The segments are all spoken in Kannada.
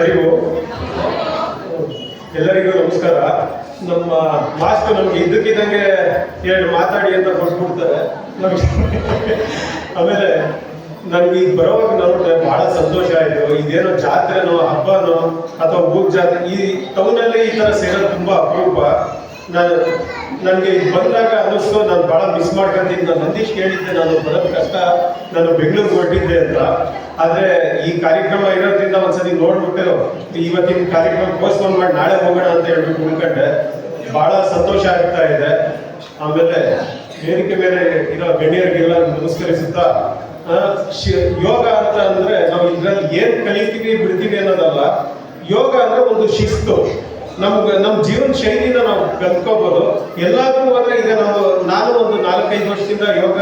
ಹರಿವು ಎಲ್ಲರಿಗೂ ನಮಸ್ಕಾರ. ನಮ್ಮ ಮಾಸ್ಟರ್ ನಮ್ಗೆ ಇದ್ದಕ್ಕಿದ್ದಂಗೆ ಎರಡು ಮಾತಾಡಿ ಅಂತ ಕೊಟ್ಬಿಡ್ತಾರೆ. ಆಮೇಲೆ ನನ್ಗೆ ಈಗ ಬರೋವಾಗ ನೋಡಿದ್ರೆ ಬಹಳ ಸಂತೋಷ ಆಯ್ತು. ಇದೇನೋ ಜಾತ್ರೆನೋ ಹಬ್ಬನೋ ಅಥವಾ ಊರ್ ಜಾತ್ರೆ ಈ ಟೌನಲ್ಲಿ ಈ ಥರ ಸೇರೋದು ತುಂಬಾ ಅಪರೂಪ. ನಾನು ನನಗೆ ಬಂದಾಗ ಅನ್ನಿಸ್ತು, ನಾನು ಬಹಳ ಮಿಸ್ ಮಾಡ್ಕೊಂತೀನಿ. ನಾನು ನಂದೀಶ್ ಕೇಳಿದ್ದೆ ನಾನು ಬರೋದು ಕಷ್ಟ. ನಾನು ಬೆಂಗಳೂರಿಗೆ ಹೊರಟಿದ್ದೆ ಅಂತ. ಆದರೆ ಈ ಕಾರ್ಯಕ್ರಮ ಇರೋದ್ರಿಂದ ಒಂದ್ಸತಿ ನೋಡ್ಬಿಟ್ಟು ಇವತ್ತಿನ ಕಾರ್ಯಕ್ರಮ ಪೋಸ್ಟ್ಪೋನ್ ಮಾಡಿ ನಾಳೆ ಹೋಗೋಣ ಅಂತ ಹೇಳ್ಬಿಟ್ಟು ಉಳ್ಕೊಂಡೆ ಬಹಳ ಸಂತೋಷ ಆಗ್ತಾ ಇದೆ. ಆಮೇಲೆ ವೇದಿಕೆ ಮೇಲೆ ಇರೋ ಗಣ್ಯರಿಗೆಲ್ಲ ನಮಸ್ಕರಿಸುತ್ತಾ ಯೋಗ ಅಂತ ಅಂದ್ರೆ ನಾವು ಇದ್ರಲ್ಲಿ ಏನ್ ಕಲಿತೀವಿ ಬಿಡ್ತೀವಿ ಅನ್ನೋದಲ್ಲ, ಯೋಗ ಅಂದ್ರೆ ಒಂದು ಶಿಸ್ತು. ನಮ್ಗೆ ನಮ್ಮ ಜೀವನ ಶೈಲಿನ ನಾವು ಕಲ್ತ್ಕೋಬೋದು ಎಲ್ಲಾದ್ರೂ ಹೋದ್ರೆ ಈಗ ನಾವು ನಾನು ಒಂದು ನಾಲ್ಕೈದು ವರ್ಷದಿಂದ ಯೋಗ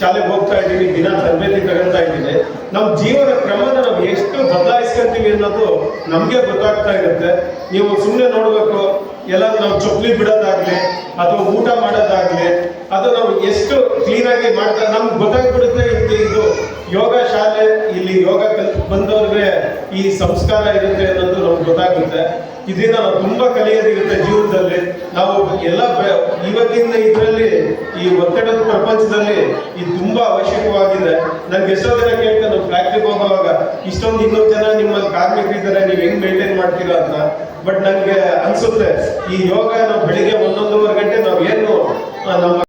ಶಾಲೆಗೆ ಹೋಗ್ತಾ ಇದ್ದೀವಿ ದಿನ ತರಬೇತಿ ತಗೊಳ್ತಾ ಇದ್ದೀನಿ. ನಮ್ಮ ಜೀವನ ಕ್ರಮನ ನಾವು ಎಷ್ಟು ಬದಲಾಯಿಸ್ಕೊಂತೀವಿ ಅನ್ನೋದು ನಮಗೆ ಗೊತ್ತಾಗ್ತಾ ಇರುತ್ತೆ. ನೀವು ಸುಮ್ಮನೆ ನೋಡಬೇಕು ಎಲ್ಲ ನಾವು ಚೊಕ್ಲಿ ಬಿಡೋದಾಗ್ಲಿ ಅಥವಾ ಊಟ ಮಾಡೋದಾಗ್ಲಿ, ಅದು ನಾವು ಎಷ್ಟು ಕ್ಲೀನಾಗಿ ಮಾಡ್ತಾ ನಮ್ಗೆ ಗೊತ್ತಾಗ್ಬಿಡುತ್ತೆ ಇದು ಯೋಗ ಶಾಲೆ, ಇಲ್ಲಿ ಯೋಗ ಬಂದವ್ರಿಗೆ ಈ ಸಂಸ್ಕಾರ ಇರುತ್ತೆ ಅನ್ನೋದು ನಮ್ಗೆ ಗೊತ್ತಾಗುತ್ತೆ. ಇದರಿಂದ ನಾವು ತುಂಬಾ ಕಲಿಯೋದಿರುತ್ತೆ ಜೀವನದಲ್ಲಿ. ನಾವು ಎಲ್ಲ ಇವತ್ತಿನ ಇದರಲ್ಲಿ, ಈ ಒತ್ತಡದ ಪ್ರಪಂಚದಲ್ಲಿ ಇದು ತುಂಬಾ ಅವಶ್ಯಕವಾಗಿದೆ. ನನ್ಗೆ ಎಷ್ಟೋ ಜನ ಕೇಳ್ತಾರೆ ನಾವು ಫ್ಯಾಕ್ಟ್ರಿಗೆ ಹೋಗುವಾಗ ಇಷ್ಟೊಂದು ಇನ್ನೂರು ಜನ ನಿಮ್ಮ ಕಾರ್ಮಿಕರಿದ್ದಾರೆ ನೀವು ಹೆಂಗ್ ಮೇಂಟೈನ್ ಮಾಡ್ತೀರಾ ಅಂತ? ಬಟ್ ನನಗೆ ಅನ್ಸುತ್ತೆ, ಈ ಯೋಗ ನಾವು ಬೆಳಿಗ್ಗೆ ಒಂದೊಂದೂವರೆ